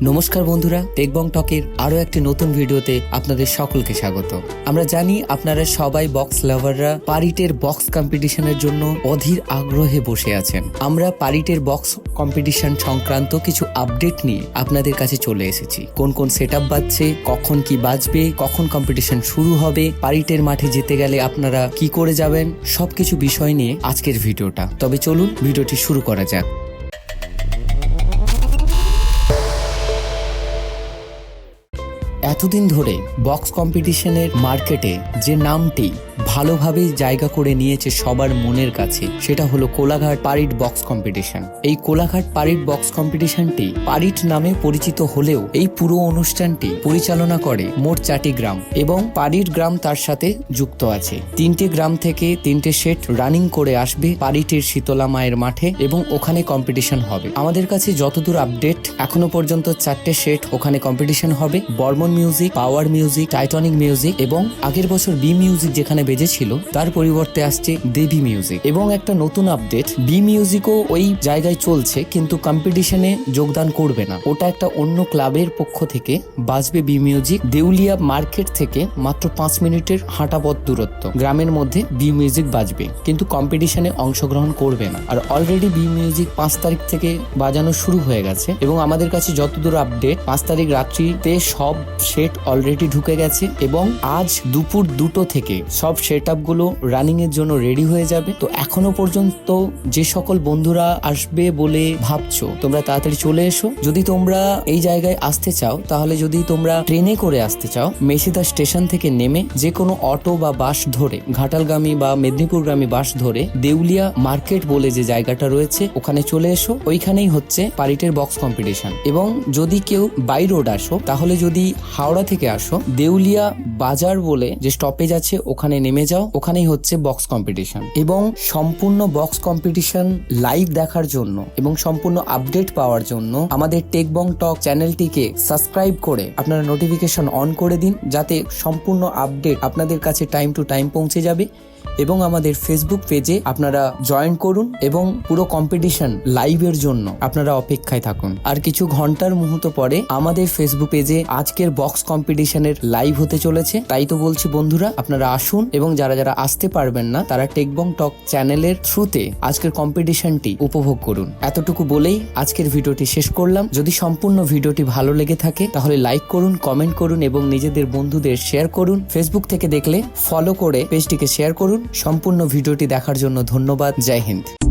নমস্কার বন্ধুরা টেকবং টকের আরও একটি নতুন ভিডিওতে আপনাদের সকলকে স্বাগত। আমরা জানি আপনারা সবাই বক্স লাভাররা পারিটের বক্স কম্পিটিশনের জন্য অধীর আগ্রহে বসে আছেন। আমরা পারিটের বক্স কম্পিটিশন সংক্রান্ত কিছু আপডেট নিয়ে আপনাদের কাছে চলে এসেছি। কোন কোন সেট আপ বাজছে, কখন কি বাজবে, কখন কম্পিটিশন শুরু হবে, পারিটের মাঠে যেতে গেলে আপনারা কি করে যাবেন, সবকিছু বিষয় নিয়ে আজকের ভিডিওটা। তবে চলুন, ভিডিওটি শুরু করা যাক। এতদিন ধরে বক্স কম্পিটিশনের মার্কেটে যে নামটি ভালোভাবে জায়গা করে নিয়েছে সবার মনের কাছে। সেটা হলো কোলাঘাট পারিট বক্স কম্পিটিশন। এই কোলাঘাট পারিট বক্স কম্পিটিশনটি পারিট নামে পরিচিত হলেও এই পুরো অনুষ্ঠানটি পরিচালনা করে মোট চারটি গ্রাম এবং পারিট গ্রাম তার সাথে যুক্ত আছে। তিনটে গ্রাম থেকে তিনটে সেট রানিং করে আসবে পারিটের শীতলা মায়ের মাঠে এবং ওখানে কম্পিটিশন হবে। আমাদের কাছে যতদূর আপডেট এখনও পর্যন্ত চারটে সেট ওখানে কম্পিটিশন হবে। Burman music, power music, Titanic music এবং আগের বছর বি মিউজিক যেখানে বেজেছিল তার পরিবর্তে আসছে দেবী মিউজিক এবং একটা নতুন আপডেট বি মিউজিকও ওই জায়গায় চলছে, কিন্তু কম্পিটিশনে যোগদান করবে না। ওটা একটা অন্য ক্লাবের পক্ষ থেকে বাজবে বি মিউজিক দেউলিয়া মার্কেট থেকে মাত্র পাঁচ মিনিটের হাঁটা পথ দূরত্ব। গ্রামের মধ্যে বি মিউজিক বাজবে, কিন্তু কম্পিটিশনে অংশগ্রহণ করবে না। আর অলরেডি বি মিউজিক পাঁচ তারিখ থেকে বাজানো শুরু হয়ে গেছে, এবং আমাদের কাছে যতদূর আপডেট পাঁচ তারিখ রাত্রিতে সব সেট অলরেডি ঢুকে গেছে, এবং আজ দুপুর দুটো থেকে সব সেট গুলো রানিং এর জন্য রেডি হয়ে যাবে। তো এখনও পর্যন্ত যে সকল বন্ধুরা আসবে বলে ভাবছ, তোমরা তাড়াতাড়ি চলে এসো। যদি তোমরা এই জায়গায় আসতে চাও, তাহলে যদি তোমরা ট্রেনে করে আসতে চাও, মেসিদা স্টেশন থেকে নেমে যে কোনো অটো বা বাস ধরে, ঘাটালগামী বা মেদিনীপুরগামী বাস ধরে দেউলিয়া মার্কেট বলে যে জায়গাটা রয়েছে, ওখানে চলে এসো। ওইখানেই হচ্ছে পারিটের বক্স কম্পিটিশন এবং যদি কেউ বাই রোড আসো, তাহলে যদি হাওড়া থেকে আসো, দেউলিয়া বাজার বলে যে স্টপেজ আছে, ওখানে নেমে যাও, ওখানেই হচ্ছে বক্স কম্পিটিশন এবং সম্পূর্ণ বক্স কম্পিটিশন লাইভ দেখার জন্য এবং সম্পূর্ণ আপডেট পাওয়ার জন্য আমাদের টেক বং টক চ্যানেলটিকে সাবস্ক্রাইব করে আপনারা নোটিফিকেশন অন করে দিন, যাতে সম্পূর্ণ আপডেট আপনাদের কাছে টাইম টু টাইম পৌঁছে যাবে। এবং আমাদের ফেসবুক পেজে আপনারা জয়েন করুন এবং পুরো কম্পিটিশন লাইভের জন্য আপনারা অপেক্ষায় থাকুন। আর কিছু ঘণ্টার মুহূর্ত পরে আমাদের ফেসবুক পেজে আজকের বক্স কম্পিটিশনের লাইভ হতে চলেছে। তাই তো বলছি বন্ধুরা, আপনারা আসুন এবং যারা যারা আসতে পারবেন না, তারা টেকবং টক চ্যানেলের থ্রুতে আজকের কম্পিটিশনটি উপভোগ করুন। এতটুকু বলেই আজকের ভিডিওটি শেষ করলাম। যদি সম্পূর্ণ ভিডিওটি ভালো লেগে থাকে, তাহলে লাইক করুন কমেন্ট করুন এবং নিজেদের বন্ধুদের শেয়ার করুন। ফেসবুক থেকে দেখলে ফলো করে পেজটিকে শেয়ার করুন। সম্পূর্ণ ভিডিওটি দেখার জন্য ধন্যবাদ। জয় হিন্দ।